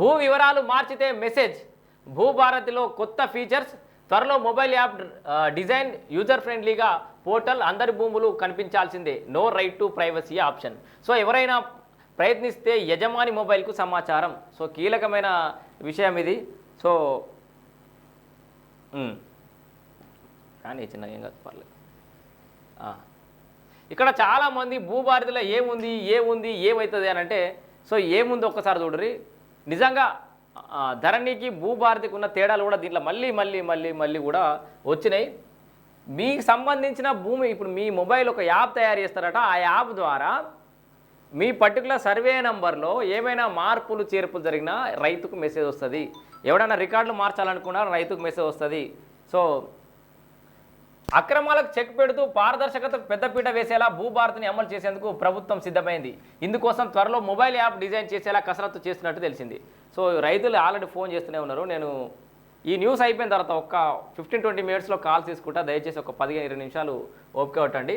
భూ వివరాలు మార్చితే మెసేజ్. భూభారతిలో కొత్త ఫీచర్స్ త్వరలో మొబైల్ యాప్ డిజైన్ యూజర్ ఫ్రెండ్లీగా పోర్టల్ అందరి భూములు కనిపించాల్సిందే. No right to privacy option. So ఎవరైనా ప్రయత్నిస్తే యజమాని మొబైల్కు సమాచారం. సో కీలకమైన విషయం ఇది. సో కానీ చిన్న ఏం కాదు పర్లేదు. ఇక్కడ చాలామంది భూభారతిలో ఏముంది ఏముంది ఏమవుతుంది అని అంటే సో ఏముంది ఒక్కసారి చూడరి నిజంగా ధరణికి భూభారతికి ఉన్న తేడాలు కూడా దీంట్లో మళ్ళీ మళ్ళీ మళ్ళీ మళ్ళీ కూడా వచ్చినాయి. మీకు సంబంధించిన భూమి ఇప్పుడు మీ మొబైల్ ఒక యాప్ తయారు చేస్తారట. ఆ యాప్ ద్వారా మీ పర్టికులర్ సర్వే నంబర్లో ఏమైనా మార్పులు చేర్పులు జరిగినా రైతుకు మెసేజ్ వస్తుంది. ఎవడైనా రికార్డులు మార్చాలనుకున్నా రైతుకు మెసేజ్ వస్తుంది. సో అక్రమాలకు చెక్ పెడుతూ పారదర్శకతకు పెద్దపీట వేసేలా భూభారతిని అమలు చేసేందుకు ప్రభుత్వం సిద్ధమైంది. ఇందుకోసం త్వరలో మొబైల్ యాప్ డిజైన్ చేసేలా కసరత్తు చేస్తున్నట్టు తెలిసింది. సో రైతులు ఆల్రెడీ ఫోన్ చేస్తూనే ఉన్నారు. నేను ఈ న్యూస్ అయిపోయిన తర్వాత ఒక్క ఫిఫ్టీన్ ట్వంటీ మినిట్స్లో కాల్ తీసుకుంటా. దయచేసి ఒక పదిహేను ఇరవై నిమిషాలు ఓపిక పట్టండి.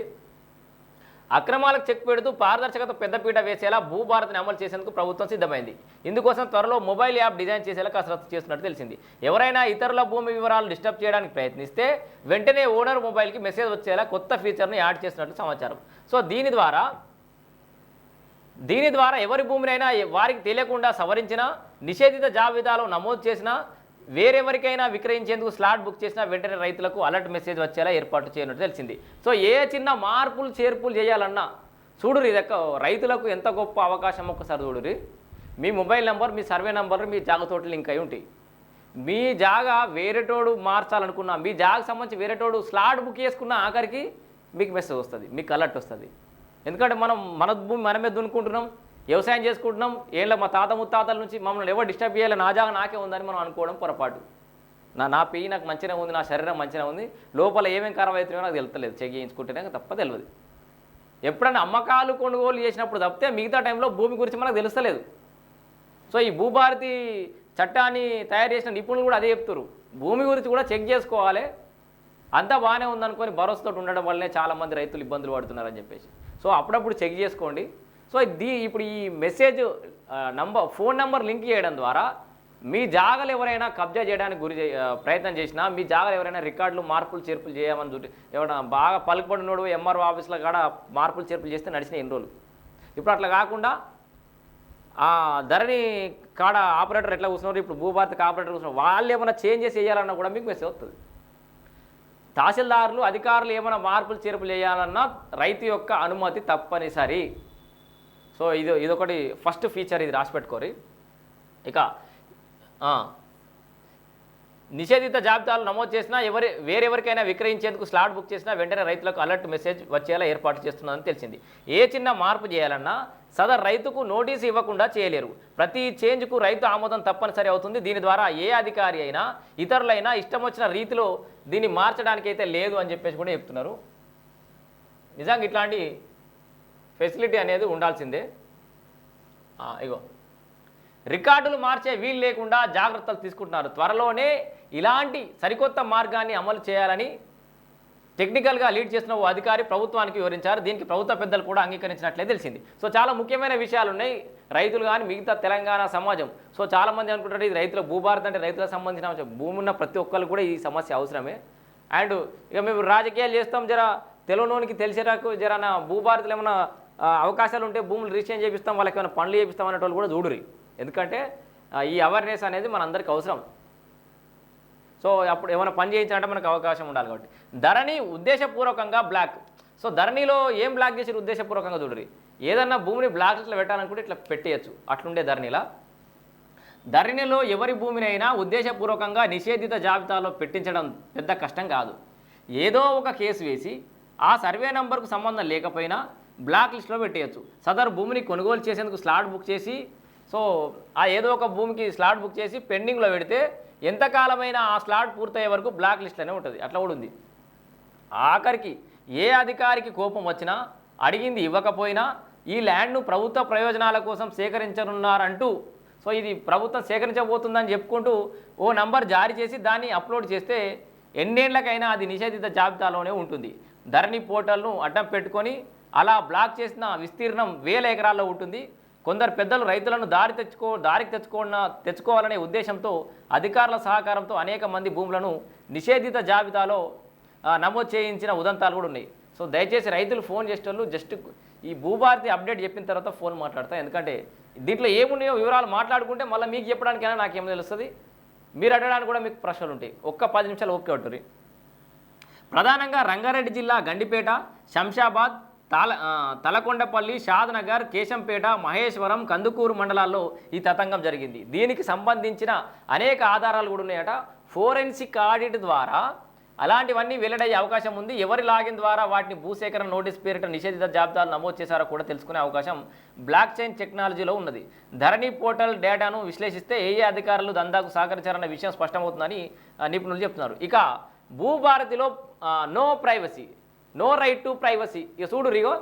అక్రమాలకు చెక్ పెడుతూ పారదర్శకత పెద్దపీట వేసేలా భూభారతిని అమలు చేసేందుకు ప్రభుత్వం సిద్ధమైంది. ఇందుకోసం త్వరలో మొబైల్ యాప్ డిజైన్ చేసేలా కసరత్తు చేస్తున్నట్టు తెలిసింది. ఎవరైనా ఇతరుల భూమి వివరాలు డిస్టర్బ్ చేయడానికి ప్రయత్నిస్తే వెంటనే ఓనర్ మొబైల్కి మెసేజ్ వచ్చేలా కొత్త ఫీచర్ని యాడ్ చేసినట్టు సమాచారం. సో దీని ద్వారా దీని ద్వారా ఎవరి భూమినైనా వారికి తెలియకుండా సవరించినా నిషేధిత జాబితాలో నమోదు చేసినా వేరెవరికైనా విక్రయించేందుకు స్లాట్ బుక్ చేసినా వెంటనే రైతులకు అలర్ట్ మెసేజ్ వచ్చేలా ఏర్పాటు చేయనట్టు తెలిసింది. సో ఏ చిన్న మార్పులు చేర్పులు చేయాలన్నా చూడురు ఇదొక్క రైతులకు ఎంత గొప్ప అవకాశం ఒక్కసారి చూడురి మీ మొబైల్ నెంబర్ మీ సర్వే నెంబర్ మీ జాగతోటి లింక్ అయి ఉంటాయి. మీ జాగా వేరేటోడు మార్చాలనుకున్నా మీ జాగకు సంబంధించి వేరేటోడు స్లాట్ బుక్ చేసుకున్న ఆఖరికి మీకు మెసేజ్ వస్తుంది మీకు అలర్ట్ వస్తుంది. ఎందుకంటే మనం మన భూమి మనమే దున్నుకుంటున్నాం. వ్యవసాయం చేసుకుంటున్నాం ఏళ్ళ మా తాత ముత్తాతల నుంచి మమ్మల్ని ఎవరు డిస్టర్బ్ చేయాలి నా జాగా నాకే ఉందని మనం అనుకోవడం పొరపాటు. నా నా పెయ్యి నాకు మంచిగా ఉంది నా శరీరం మంచిగా ఉంది లోపల ఏమేమి ఖరాబ్ అవుతున్నాయో నాకు తెలుస్తలేదు చెక్ చేయించుకుంటేనే తప్ప తెలియదు ఎప్పుడైనా అమ్మకాలు కొనుగోలు చేసినప్పుడు తప్పితే మిగతా టైంలో భూమి గురించి మనకు తెలుస్తలేదు. సో ఈ భూభారతి చట్టాన్ని తయారు చేసిన నిపుణులు కూడా అదే చెప్తారు భూమి గురించి కూడా చెక్ చేసుకోవాలి. అంతా బాగానే ఉందనుకొని భరోసాతో ఉండడం వల్లనే చాలామంది రైతులు ఇబ్బందులు పడుతున్నారని చెప్పేసి. సో అప్పుడప్పుడు చెక్ చేసుకోండి. సో దీ ఇప్పుడు ఈ message number phone number link చేయడం ద్వారా మీ జాగలు ఎవరైనా కబ్జా చేయడానికి గురి చే- ప్రయత్నం చేసినా మీ జాగలు ఎవరైనా రికార్డులు మార్పులు చేర్పులు చేయమని చూసి ఎవరైనా బాగా పలుకుపడినోడు ఎంఆర్ఓ ఆఫీస్లో కాడ మార్పులు చేర్పులు చేస్తే నడిచిన ఎన్ని రోజులు. ఇప్పుడు అట్లా కాకుండా ఆ ధరణి కాడ ఆపరేటర్ ఎట్లా కూర్చున్నారు ఇప్పుడు భూభారతికి ఆపరేటర్ కూర్చున్నారు వాళ్ళు ఏమైనా చేంజెస్ చేయాలన్నా కూడా మీకు మెసేజ్ వస్తుంది. తహసీల్దారులు అధికారులు ఏమైనా మార్పులు చేర్పులు చేయాలన్నా రైతు యొక్క అనుమతి తప్పనిసరి. సో ఇది ఇదొకటి ఫస్ట్ ఫీచర్ ఇది రాసి పెట్టుకోరి ఇక నిషేధిత జాబితాలు నమోదు చేసినా ఎవరి వేరెవరికైనా విక్రయించేందుకు స్లాట్ బుక్ చేసినా వెంటనే రైతులకు అలర్ట్ మెసేజ్ వచ్చేలా ఏర్పాటు చేస్తున్నదని తెలిసింది. ఏ చిన్న మార్పు చేయాలన్నా సదర్ రైతుకు నోటీసు ఇవ్వకుండా చేయలేరు. ప్రతి చేంజ్కు రైతు ఆమోదం తప్పనిసరి అవుతుంది. దీని ద్వారా ఏ అధికారి అయినా ఇతరులైనా ఇష్టం వచ్చిన రీతిలో దీన్ని మార్చడానికి అయితే లేదు అని చెప్పేసి కూడా చెప్తున్నారు. నిజంగా ఇట్లాంటి ఫెసిలిటీ అనేది ఉండాల్సిందే. ఇగో. రికార్డులు మార్చే వీలు లేకుండా జాగ్రత్తలు తీసుకుంటున్నారు. త్వరలోనే ఇలాంటి సరికొత్త మార్గాన్ని అమలు చేయాలని టెక్నికల్గా లీడ్ చేసిన ఓ అధికారి ప్రభుత్వానికి వివరించారు. దీనికి ప్రభుత్వ పెద్దలు కూడా అంగీకరించినట్లే తెలిసింది. సో చాలా ముఖ్యమైన విషయాలు ఉన్నాయి రైతులు కానీ మిగతా తెలంగాణ సమాజం. సో చాలామంది అనుకుంటారు ఇది రైతుల భూభారత్ అంటే రైతులకు సంబంధించిన అంశం. భూమి ఉన్న ప్రతి ఒక్కరు కూడా ఈ సమస్య అవసరమే. అండ్ ఇక మేము రాజకీయాలు చేస్తాం జర తెలుగులోనికి తెలిసేటకు జర నా భూభారతులు ఏమైనా అవకాశాలు ఉంటే భూములు రీచేంజ్ చేపిస్తాం వాళ్ళకి ఏమైనా పనులు చేపిస్తాం అనేటోళ్ళు కూడా చూడరు ఎందుకంటే ఈ అవేర్నెస్ అనేది మనందరికీ అవసరం. సో అప్పుడు ఏమైనా పని చేయించాలంటే మనకు అవకాశం ఉండాలి కాబట్టి. ధరణి ఉద్దేశపూర్వకంగా బ్లాక్ సో ధరణిలో ఏం బ్లాక్ చేసి ఉద్దేశపూర్వకంగా చూడరు ఏదన్నా భూమిని బ్లాక్ ఇట్లా పెట్టాలనుకుంటే ఇట్లా పెట్టేయచ్చు. అట్లుండే ధరణిలా. ధరణిలో ఎవరి భూమినైనా ఉద్దేశపూర్వకంగా నిషేధిత జాబితాలో పెట్టించడం పెద్ద కష్టం కాదు. ఏదో ఒక కేసు వేసి ఆ సర్వే నంబర్కు సంబంధం లేకపోయినా బ్లాక్ లిస్ట్లో పెట్టేయచ్చు. సదరు భూమిని కొనుగోలు చేసేందుకు స్లాట్ బుక్ చేసి సో ఆ ఏదో ఒక భూమికి స్లాట్ బుక్ చేసి పెండింగ్లో పెడితే ఎంతకాలమైనా ఆ స్లాట్ పూర్తయ్యే వరకు బ్లాక్ లిస్ట్లోనే ఉంటుంది. అట్లా కూడా ఉంది. ఆఖరికి ఏ అధికారికి కోపం వచ్చినా అడిగింది ఇవ్వకపోయినా ఈ ల్యాండ్ను ప్రభుత్వ ప్రయోజనాల కోసం సేకరించనున్నారంటూ సో ఇది ప్రభుత్వం సేకరించబోతుందని చెప్పుకుంటూ ఓ నంబర్ జారీ చేసి దాన్ని అప్లోడ్ చేస్తే ఎన్నేళ్ళకైనా అది నిషేధిత జాబితాలోనే ఉంటుంది. ధరణి పోర్టల్ను అడ్డం పెట్టుకొని అలా బ్లాక్ చేసిన విస్తీర్ణం వేల ఎకరాల్లో ఉంటుంది. కొందరు పెద్దలు రైతులను దారి తెచ్చుకో దారికి తెచ్చుకోన తెచ్చుకోవాలనే ఉద్దేశంతో అధికారుల సహకారంతో అనేక మంది భూములను నిషేధిత జాబితాలో నమోదు చేయించిన ఉదంతాలు కూడా ఉన్నాయి. సో దయచేసి రైతులు ఫోన్ చేసేటోళ్ళు జస్ట్ ఈ భూభారతి అప్డేట్ చెప్పిన తర్వాత ఫోన్ మాట్లాడతా. ఎందుకంటే దీంట్లో ఏమున్నాయో వివరాలు మాట్లాడుకుంటే మళ్ళీ మీకు చెప్పడానికైనా నాకేం తెలుస్తుంది? మీరు అడగడానికి కూడా మీకు ప్రశ్నలు ఉంటాయి. ఒక్క పది నిమిషాలు ఓకే ఉంటుంది ప్రధానంగా రంగారెడ్డి జిల్లా గండిపేట శంషాబాద్ తాల తలకొండపల్లి షాద్నగర్ కేశంపేట మహేశ్వరం కందుకూరు మండలాల్లో ఈ తతంగం జరిగింది. దీనికి సంబంధించిన అనేక ఆధారాలు కూడా ఉన్నాయట. ఫోరెన్సిక్ ఆడిట్ ద్వారా అలాంటివన్నీ వెల్లడయ్యే అవకాశం ఉంది. ఎవరి లాగిన్ ద్వారా వాటిని భూసేకరణ నోటీస్ పేరిట నిషేధిత జాబితాలు నమోదు చేశారో కూడా తెలుసుకునే అవకాశం బ్లాక్ చైన్ టెక్నాలజీలో ఉన్నది. ధరణి పోర్టల్ డేటాను విశ్లేషిస్తే ఏ అధికారులు దందాకు సహకరించారన్న విషయం స్పష్టమవుతుందని నిపుణులు చెప్తున్నారు. ఇక భూభారతిలో no privacy no right to privacy ఇక చూడు రిగో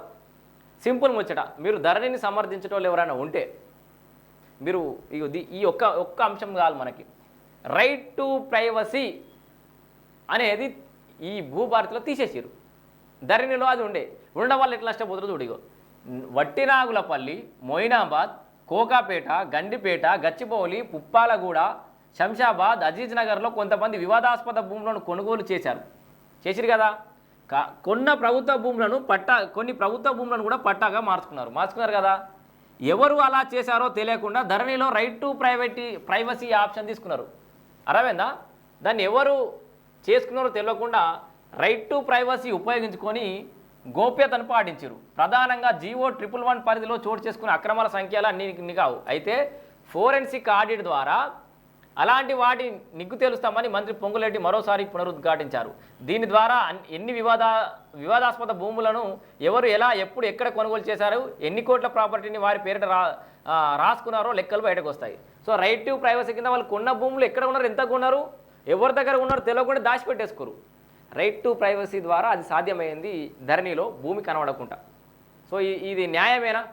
సింపుల్ ముచ్చట. మీరు ధరణిని సమర్థించడం ఎవరైనా ఉంటే మీరు ఈ ఒక్క ఒక్క అంశం కాదు మనకి. రైట్ టు ప్రైవసీ అనేది ఈ భూభారతిలో తీసేసారు ధరణిలో అది ఉండే. ఉండడం వల్ల ఎట్లా నష్టపోతుందో చూడిగో వట్టినాగులపల్లి మొయినాబాద్ కోకాపేట గండిపేట గచ్చిబౌలి పుప్పాలగూడ శంషాబాద్ అజీజ్ నగర్లో కొంతమంది వివాదాస్పద భూములను కొనుగోలు చేశారు. చేసిరు కదా? కా- కొన్న ప్రభుత్వ భూములను పట్టా కొన్ని ప్రభుత్వ భూములను కూడా పట్టాగా మార్చుకున్నారు. మార్చుకున్నారు కదా? ఎవరు అలా చేశారో తెలియకుండా ధరణిలో right to privacy privacy option తీసుకున్నారు. అరవేందా దాన్ని ఎవరు చేసుకున్నారో తెలియకుండా రైట్ టు ప్రైవసీ ఉపయోగించుకొని గోప్యతను పాటించారు. ప్రధానంగా జియో ట్రిపుల్ వన్ పరిధిలో చోటు చేసుకున్న అక్రమాల సంఖ్యలు అన్ని కావు. అయితే ఫోరెన్సిక్ ఆడిట్ ద్వారా అలాంటి వాటి నిగ్గు తేలుస్తామని మంత్రి పొంగులేటి మరోసారి పునరుద్ఘాటించారు. దీని ద్వారా ఎన్ని వివాద వివాదాస్పద భూములను ఎవరు ఎలా ఎప్పుడు ఎక్కడ కొనుగోలు చేశారు ఎన్ని కోట్ల ప్రాపర్టీని వారి పేరిట రా రాసుకున్నారో లెక్కలు బయటకు వస్తాయి సో రైట్ టు ప్రైవసీ కింద వాళ్ళు కొన్న భూములు ఎక్కడ ఉన్నారు ఎంత కొన్నారు ఎవరి దగ్గర ఉన్నారో తెలియకుండా దాచిపెట్టేసుకోరు. రైట్ టు ప్రైవసీ ద్వారా అది సాధ్యమైంది ధరణిలో భూమి కనబడకుండా. సో ఈ- ఇది న్యాయమేనా?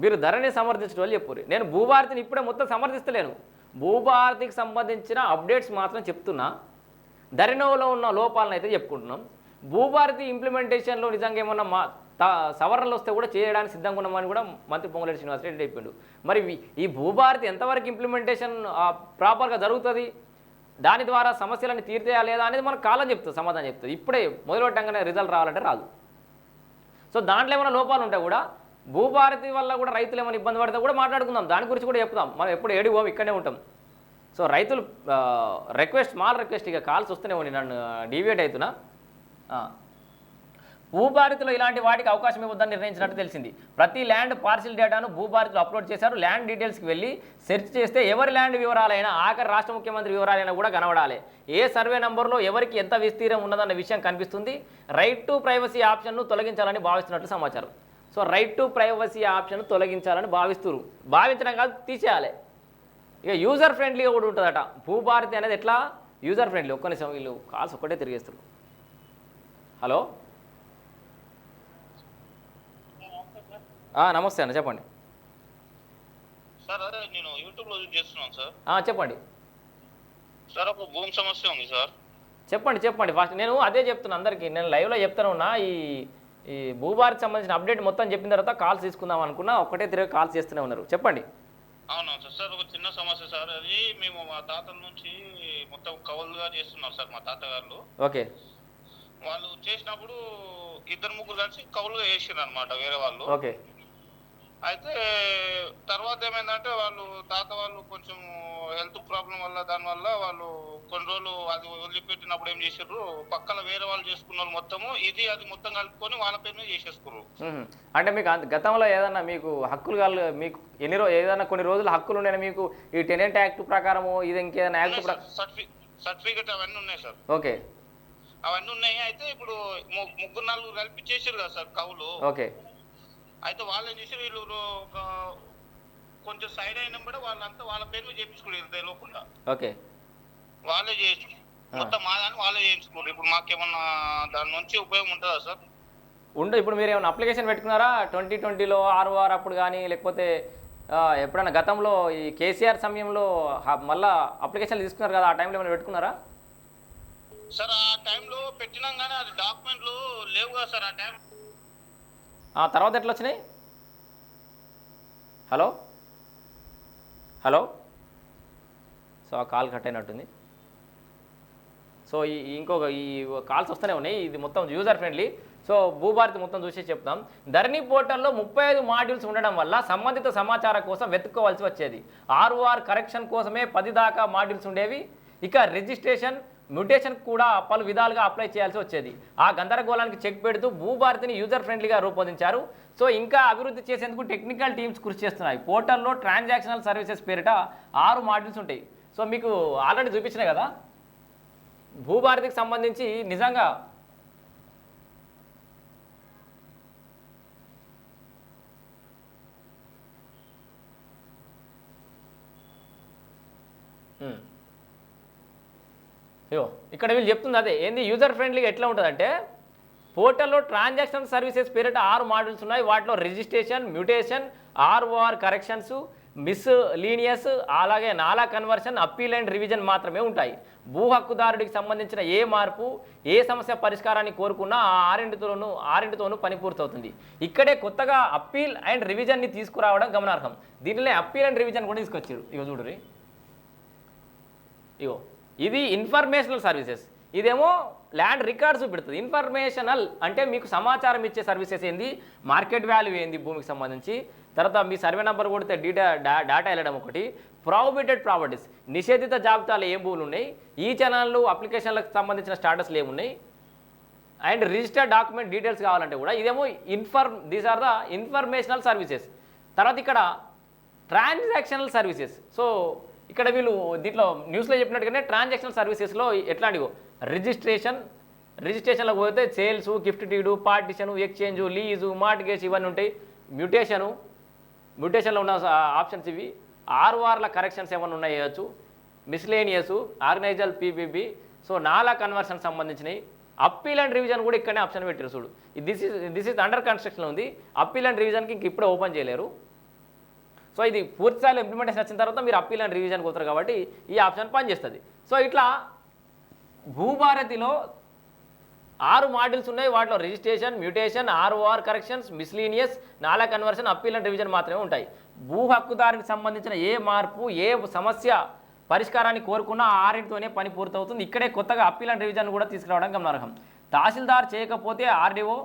మీరు ధరణి సమర్థించడం వాళ్ళు చెప్పారు నేను భూభారతిని ఇప్పుడే మొత్తం సమర్థిస్తలేను. భూభారతికి సంబంధించిన అప్డేట్స్ మాత్రం చెప్తున్నా. దరినోవలో ఉన్న లోపాలను అయితే చెప్పుకుంటున్నాం. భూభారతి ఇంప్లిమెంటేషన్లో నిజంగా ఏమన్నా మా త- సవరణలు వస్తే కూడా చేయడానికి సిద్ధంగా ఉన్నామని కూడా మంత్రి పొంగులేటి శ్రీనివాసరెడ్డి చెప్పిండు. మరి ఈ భూభారతి ఎంతవరకు ఇంప్లిమెంటేషన్ ప్రాపర్గా జరుగుతుంది? దాని ద్వారా సమస్యలను తీర్చేయా లేదా అనేది మనకు కాలం చెప్తుంది సమాధానం చెప్తుంది. ఇప్పుడే మొదలు పెట్టంగానే రిజల్ట్ రావాలంటే రాదు. సో దాంట్లో ఏమైనా లోపాలు ఉంటాయి కూడా భూభారతి వల్ల కూడా రైతులు ఏమైనా ఇబ్బంది పడితే కూడా మాట్లాడుకుందాం. దాని గురించి కూడా చెప్తాం మనం ఎప్పుడు ఏడి పోం ఇక్కడే ఉంటాం. సో రైతులు రిక్వెస్ట్ స్మాల్ రిక్వెస్ట్ ఇక కాల్స్ వస్తూనే ఉండి నన్ను డీవియేట్ అవుతున్నా భూభారతిలో ఇలాంటి వాటికి అవకాశం ఇవ్వద్దని నిర్ణయించినట్టు తెలిసింది. ప్రతి ల్యాండ్ పార్సిల్ డేటాను భూభారతిలో అప్లోడ్ చేశారు. ల్యాండ్ డీటెయిల్స్కి వెళ్ళి సెర్చ్ చేస్తే ఎవరి ల్యాండ్ వివరాలైనా ఆఖరి రాష్ట్ర ముఖ్యమంత్రి వివరాలైనా కూడా కనబడాలి. ఏ సర్వే నంబర్లో ఎవరికి ఎంత విస్తీర్ణం ఉన్నదన్న విషయం కనిపిస్తుంది. రైట్ టు ప్రైవసీ ఆప్షన్ను తొలగించాలని భావిస్తున్నట్లు సమాచారం. So right to privacy option తొలగించాలని భావిస్తున్నారు భావించడం కాదు తీసేయాలి. ఇక యూజర్ ఫ్రెండ్లీగా కూడా ఉంటుందట. భూభారతి అనేది ఎట్లా? యూజర్ ఫ్రెండ్లీ ఒక్క నిమిషం వీళ్ళు కాల్స్ ఒక్కటే తిరిగేస్తారు హలో నమస్తే అన్న చెప్పండి. సార్ అదే నేను యూట్యూబ్లో యూజ్ చేస్తున్నాను సార్. చెప్పండి. సార్ ఒక భూమి సమస్య ఉంది సార్. చెప్పండి చెప్పండి. ఫస్ట్ నేను అదే చెప్తున్నా అందరికీ. నేను లైవ్లో చెప్తాను ఉన్నా ఈ ఈ భూభారతి సంబంధించిన అప్డేట్ మొత్తం చెప్పిన తర్వాత కాల్స్ తీసుకుందాం అనుకున్నా ఒక్కటే తిరిగి కాల్స్ చేస్తూనే ఉన్నారు. చెప్పండి. అవునవును సార్. సార్ ఒక చిన్న సమస్య సార్. అది మేము మా తాతల నుంచి మొత్తం కవులుగా చేస్తున్నారు సార్ మా తాతగారు ఓకే. వాళ్ళు చేసినప్పుడు ఇద్దరు ముగ్గురు కలిసి కవులుగా చేసారు అనమాట వేరే వాళ్ళు. ఓకే. అయితే తర్వాత ఏమైందంటే వాళ్ళు తాత వాళ్ళు కొంచెం హెల్త్ ప్రాబ్లం వల్ల దాని వల్ల వాళ్ళు కొన్ని రోజులు అది వదిలిపెట్టినప్పుడు ఏం చేసారు పక్కన వేరే వాళ్ళు చేసుకున్న వాళ్ళు మొత్తము ఇది అది మొత్తం కలుపుకొని వాళ్ళ పేరు మీద చేసేసుకున్నారు. అంటే మీకు గతంలో ఏదన్నా మీకు హక్కులు కాదు మీకు ఎన్ని రోజు ఏదైనా కొన్ని రోజులు హక్కులు ఉన్నాయని మీకు? ఈ టెనెంట్ యాక్ట్ ప్రకారము ఇది ఇంకేదైనా యాక్ట్ సర్టిఫికెట్ అవన్నీ ఉన్నాయి సార్. ఓకే. అవన్నీ ఉన్నాయి. అయితే ఇప్పుడు ముగ్గురు నలుగురు కలిపి చేసారు కదా సార్ కవులు. ఓకే. అయితే వాళ్ళు ఏం చేసారు వీళ్ళు కొంచెం సైడ్ అయినా కూడా వాళ్ళంతా వాళ్ళ పేరు చేయించుకోలేదు తెలియకుండా ఓకే. వాళ్ళే చేయించు మొత్తం మా దాన్ని వాళ్ళే చేయించుకోరు ఇప్పుడు మాకేమన్నా దాని నుంచి ఉపయోగం ఉంటుందా సార్? ఉండు ఇప్పుడు మీరు ఏమైనా అప్లికేషన్ పెట్టుకున్నారా? ట్వంటీ ట్వంటీలో ఆర్ఓఆర్ అప్పుడు కానీ లేకపోతే ఎప్పుడైనా గతంలో ఈ కేసీఆర్ సమయంలో మళ్ళా అప్లికేషన్లు తీసుకున్నారు కదా ఆ టైంలో ఏమైనా పెట్టుకున్నారా? సార్ ఆ టైంలో పెట్టినాం కానీ అది డాక్యుమెంట్లు లేవు కదా సార్ ఆ టైం ఆ తర్వాత ఎట్లా వచ్చినాయి? హలో? హలో? సో ఆ కాల్ కట్ అయినట్టుంది. సో ఈ ఇంకొక ఈ కాల్స్ వస్తూనే ఉన్నాయి. ఇది మొత్తం యూజర్ ఫ్రెండ్లీ సో భూభారతి మొత్తం చూసి చెప్తాం ధరణి పోర్టల్లో ముప్పై ఐదు మాడ్యూల్స్ ఉండడం వల్ల సంబంధిత సమాచారం కోసం వెతుక్కోవాల్సి వచ్చేది. ఆర్ఓఆర్ కరెక్షన్ కోసమే పది దాకా మాడ్యూల్స్ ఉండేవి. ఇక రిజిస్ట్రేషన్ మ్యూటేషన్ కూడా పలు విధాలుగా అప్లై చేయాల్సి వచ్చేది. ఆ గందరగోళానికి చెక్ పెడుతూ భూభారతిని యూజర్ ఫ్రెండ్లీగా రూపొందించారు. సో ఇంకా అభివృద్ధి చేసేందుకు టెక్నికల్ టీమ్స్ కృషి చేస్తున్నాయి. పోర్టల్లో ట్రాన్సాక్షనల్ సర్వీసెస్ పేరిట ఆరు మాడ్యూల్స్ ఉంటాయి. సో మీకు ఆల్రెడీ చూపించినాయి కదా? భూభారతికి సంబంధించి నిజంగా ఇగో ఇక్కడ వీళ్ళు చెప్తుంది అదే ఏంది యూజర్ ఫ్రెండ్లీగా ఎట్లా ఉంటుందంటే పోర్టల్లో ట్రాన్సాక్షన్ సర్వీసెస్ పేరిట ఆరు మోడల్స్ ఉన్నాయి. వాటిలో registration mutation ROR corrections miscellaneous అలాగే నాలా కన్వర్షన్ అప్పీల్ అండ్ రివిజన్ మాత్రమే ఉంటాయి. భూ హక్కుదారుడికి సంబంధించిన ఏ మార్పు ఏ సమస్య పరిష్కారాన్ని కోరుకున్నా ఆ ఆరింటితోనూ ఆరింటితోనూ పని పూర్తవుతుంది. ఇక్కడే కొత్తగా అప్పీల్ అండ్ రివిజన్ని తీసుకురావడం గమనార్హం. దీనిలో అప్పీల్ అండ్ రివిజన్ కూడా తీసుకొచ్చారు ఇగో చూడరి ఇగో ఇది ఇన్ఫర్మేషనల్ సర్వీసెస్ ఇదేమో ల్యాండ్ రికార్డ్స్ పెడుతుంది ఇన్ఫర్మేషనల్ అంటే మీకు సమాచారం ఇచ్చే సర్వీసెస్ ఏంది? మార్కెట్ వాల్యూ ఏంది భూమికి సంబంధించి? తర్వాత మీ సర్వే నెంబర్ కొడితే డీటా డేటా వెళ్ళడం ఒకటి. ప్రాబిటెడ్ ప్రాపర్టీస్ నిషేధిత జాబితాలో ఏం భూములు ఉన్నాయి? ఈ ఛానళ్ళు అప్లికేషన్లకు సంబంధించిన స్టాటస్లు ఏమున్నాయి? అండ్ రిజిస్టర్డ్ డాక్యుమెంట్ డీటెయిల్స్ కావాలంటే కూడా ఇదేమో inform these are the informational services తర్వాత ఇక్కడ ట్రాన్సాక్షనల్ సర్వీసెస్ సో ఇక్కడ వీళ్ళు దీంట్లో న్యూస్లో చెప్పినట్టుగానే ట్రాన్సాక్షన్ సర్వీసెస్లో ఎట్లాంటివో రిజిస్ట్రేషన్ రిజిస్ట్రేషన్లో పోతే sales gift deed partition exchange lease mortgage ఇవన్నీ ఉంటాయి. మ్యూటేషను మ్యూటేషన్లో ఉన్న ఆప్షన్స్ ఇవి. ఆర్ఓఆర్ల కరెక్షన్స్ ఏమైనా ఉన్నాయచ్చు మిస్లేనియస్ ఆర్గనైజల్ పీబీబీ సో నాలా కన్వర్షన్ సంబంధించినవి. అప్పీల్ అండ్ రివిజన్ కూడా ఇక్కడనే ఆప్షన్ పెట్టారు చూడు. This is this is under construction ఉంది. అప్పీల్ అండ్ రివిజన్కి ఇంక ఇప్పుడే ఓపెన్ చేయలేరు. సో ఇది పూర్తిస్థాయిలో ఇంప్లిమెంటేషన్ వచ్చిన తర్వాత మీరు అప్పీల్ అండ్ రివిజన్ పోతారు కాబట్టి ఈ ఆప్షన్ పనిచేస్తుంది. సో ఇట్లా భూభారతిలో ఆరు మాడ్యూల్స్ ఉన్నాయి. వాటిలో registration mutation ROR corrections miscellaneous నాలా కన్వర్షన్ అప్పీల్ అండ్ రివిజన్ మాత్రమే ఉంటాయి. భూ హక్కుదారునికి సంబంధించిన ఏ మార్పు ఏ సమస్య పరిష్కారాన్ని కోరుకున్నా ఆ ఆరింటితోనే పని పూర్తవుతుంది. ఇక్కడే కొత్తగా అప్పీల్ అండ్ రివిజన్ కూడా తీసుకురావడం గమనార్హం. తహసీల్దార్ చేయకపోతే ఆర్డీఓ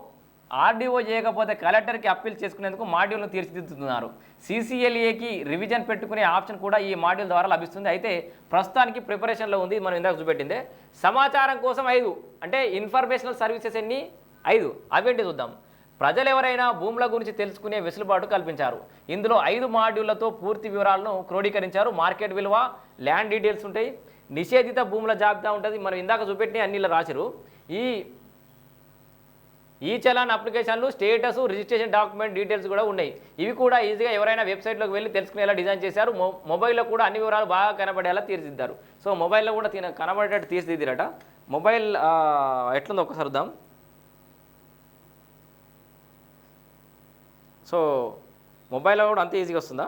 ఆర్డీఓ చేయకపోతే కలెక్టర్కి అప్పీల్ చేసుకునేందుకు మాడ్యూల్ను తీర్చిదిద్దుతున్నారు. సీసీఎల్ఏకి రివిజన్ పెట్టుకునే ఆప్షన్ కూడా ఈ మాడ్యూల్ ద్వారా లభిస్తుంది. అయితే ప్రస్తుతానికి ప్రిపరేషన్లో ఉంది మనం ఇందాక చూపెట్టిందే. సమాచారం కోసం ఐదు అంటే ఇన్ఫర్మేషనల్ సర్వీసెస్ ఎన్ని? ఐదు. అవేంటి చూద్దాం. ప్రజలు ఎవరైనా భూముల గురించి తెలుసుకునే వెసులుబాటు కల్పించారు. ఇందులో ఐదు మాడ్యూళ్ళతో పూర్తి వివరాలను క్రోడీకరించారు. మార్కెట్ విలువ ల్యాండ్ డీటెయిల్స్ ఉంటాయి. నిషేధిత భూముల జాబితా ఉంటుంది. మనం ఇందాక చూపెట్టిన అన్ని రాసిరు ఈ ఈ చలాన్ అప్లికేషన్లు స్టేటస్ రిజిస్ట్రేషన్ డాక్యుమెంట్ డీటెయిల్స్ కూడా ఉన్నాయి. ఇవి కూడా ఈజీగా ఎవరైనా వెబ్సైట్లోకి వెళ్ళి తెలుసుకునేలా డిజైన్ చేశారు. మొబైల్లో కూడా అన్ని వివరాలు బాగా కనబడేలా తీర్చిదిద్దారు. సో మొబైల్లో కూడా తిన కనబడేటట్టు తీర్చిదిద్దిరట. మొబైల్ ఎట్లుందో ఒకసారి దాం సో మొబైల్లో కూడా అంత ఈజీగా వస్తుందా?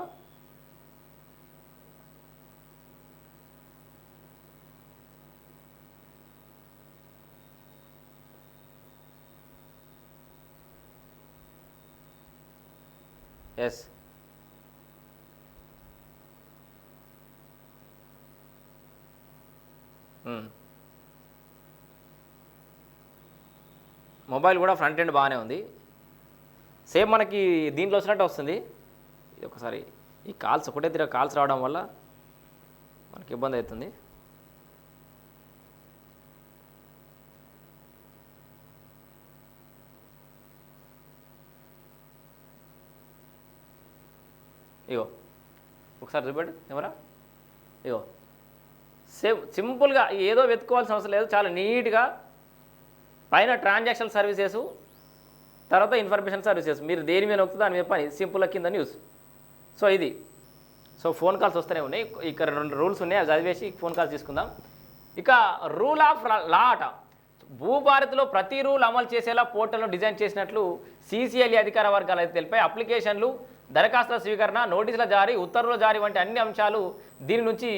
Yes mobile hmm. కూడా ఫ్రంట్ ఎండ్ బాగానే ఉంది. సేమ్ మనకి దీంట్లో వచ్చినట్టు వస్తుంది. ఇది ఒకసారి ఈ కాల్స్ ఒకటే తిరిగి కాల్స్ రావడం వల్ల మనకి ఇబ్బంది అవుతుంది ఇగో ఒకసారి చూపెట్టు కెమెరా. ఇగో. సేమ్ సింపుల్గా ఏదో వెతుక్కోవాల్సిన అవసరం లేదు చాలా నీట్గా పైన ట్రాన్సాక్షన్ సర్వీసెస్ తర్వాత ఇన్ఫర్మేషన్ సర్వీసెస్ మీరు దేని మీద నొక్కితే దాని మీద పని సింపుల్ కింద న్యూస్. సో ఇది. సో ఫోన్ కాల్స్ వస్తూనే ఉన్నాయి. ఇక్కడ రెండు రూల్స్ ఉన్నాయి అది చదివేసి ఫోన్ కాల్స్ తీసుకుందాం. ఇక రూల్ ఆఫ్ లా అట భూభారత్లో ప్రతి రూల్ అమలు చేసేలా పోర్టల్ను డిజైన్ చేసినట్లు సీసీఎల్ఈ అధికార వర్గాలు అయితే తెలిపాయి. అప్లికేషన్లు దరఖాస్తుల స్వీకరణ నోటీసుల జారీ ఉత్తర్వుల జారీ వంటి అన్ని అంశాలు దీని నుంచి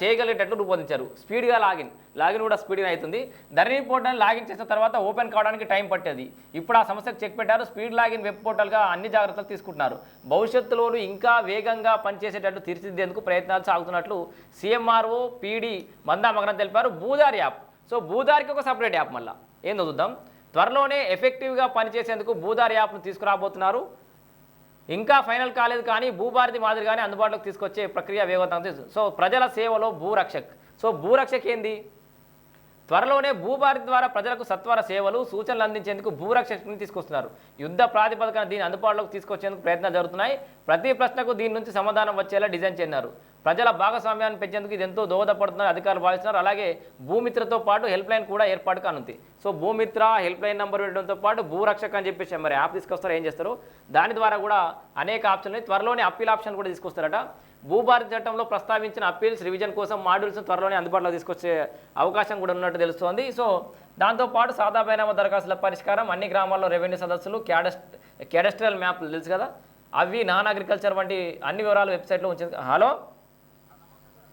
చేయగలిగేటట్లు రూపొందించారు. స్పీడ్గా లాగిన్. లాగిన్ కూడా స్పీడ్గా అవుతుంది. ధరణి పోర్టల్ లాగిన్ చేసిన తర్వాత ఓపెన్ కావడానికి టైం పట్టేది. ఇప్పుడు ఆ సమస్యకు చెక్ పెట్టారు. స్పీడ్ లాగిన్ వెబ్ పోర్టల్గా అన్ని జాగ్రత్తలు తీసుకుంటున్నారు. భవిష్యత్తులోనూ ఇంకా వేగంగా పనిచేసేటట్లు తీర్చిదిద్దేందుకు ప్రయత్నాలు సాగుతున్నట్లు సీఎంఆర్ఓ పీడీ మందా మగనం తెలిపారు. భూదారి యాప్. సో భూదారికి ఒక సపరేట్ యాప్ మళ్ళీ. ఏందో చూద్దాం. త్వరలోనే ఎఫెక్టివ్గా పనిచేసేందుకు భూదారి యాప్ను తీసుకురాబోతున్నారు. ఇంకా ఫైనల్ కాలేదు కానీ భూభారతి మాదిరిగానే అందుబాటులోకి తీసుకొచ్చే ప్రక్రియ వేగవంతం సో ప్రజల సేవలో భూరక్షక్. సో భూరక్షక్ ఏంది? త్వరలోనే భూభారతి ద్వారా ప్రజలకు సత్వర సేవలు సూచనలు అందించేందుకు భూరక్షకుని తీసుకొస్తున్నారు. యుద్ధ ప్రాతిపదికన దీన్ని అందుబాటులోకి తీసుకొచ్చేందుకు ప్రయత్నాలు జరుగుతున్నాయి. ప్రతి ప్రశ్నకు దీని నుంచి సమాధానం వచ్చేలా డిజైన్ చేయన్నారు ప్రజల భాగస్వామ్యాన్ని పెంచేందుకు ఇది ఎంతో దోహదపడుతుందని అధికారులు భావిస్తున్నారు. అలాగే భూమిత్రతో పాటు హెల్ప్ లైన్ కూడా ఏర్పాటు కానుంది. So Bhumitra help line number పెట్టడంతో పాటు భూరక్షక్ అని చెప్పేసి మరి యాప్ తీసుకొస్తారు. ఏం చేస్తారు? దాని ద్వారా కూడా అనేక ఆప్షన్లు త్వరలోనే అప్పీల్ ఆప్షన్ కూడా తీసుకొస్తారట. భూభారత చట్టంలో ప్రస్తావించిన అప్పీల్స్ రివిజన్ కోసం మాడ్యూల్స్ త్వరలోనే అందుబాటులో తీసుకొచ్చే అవకాశం కూడా ఉన్నట్టు తెలుస్తోంది. సో దాంతోపాటు సాదా బైనామా దరఖాస్తుల పరిష్కారం అన్ని గ్రామాల్లో రెవెన్యూ సదస్సులు క్యాడస్ట్ క్యాడస్ట్రల్ మ్యాప్లు తెలుసు కదా. అవి నాన్ అగ్రికల్చర్ వంటి అన్ని వివరాలు వెబ్సైట్లో ఉంచింది హలో?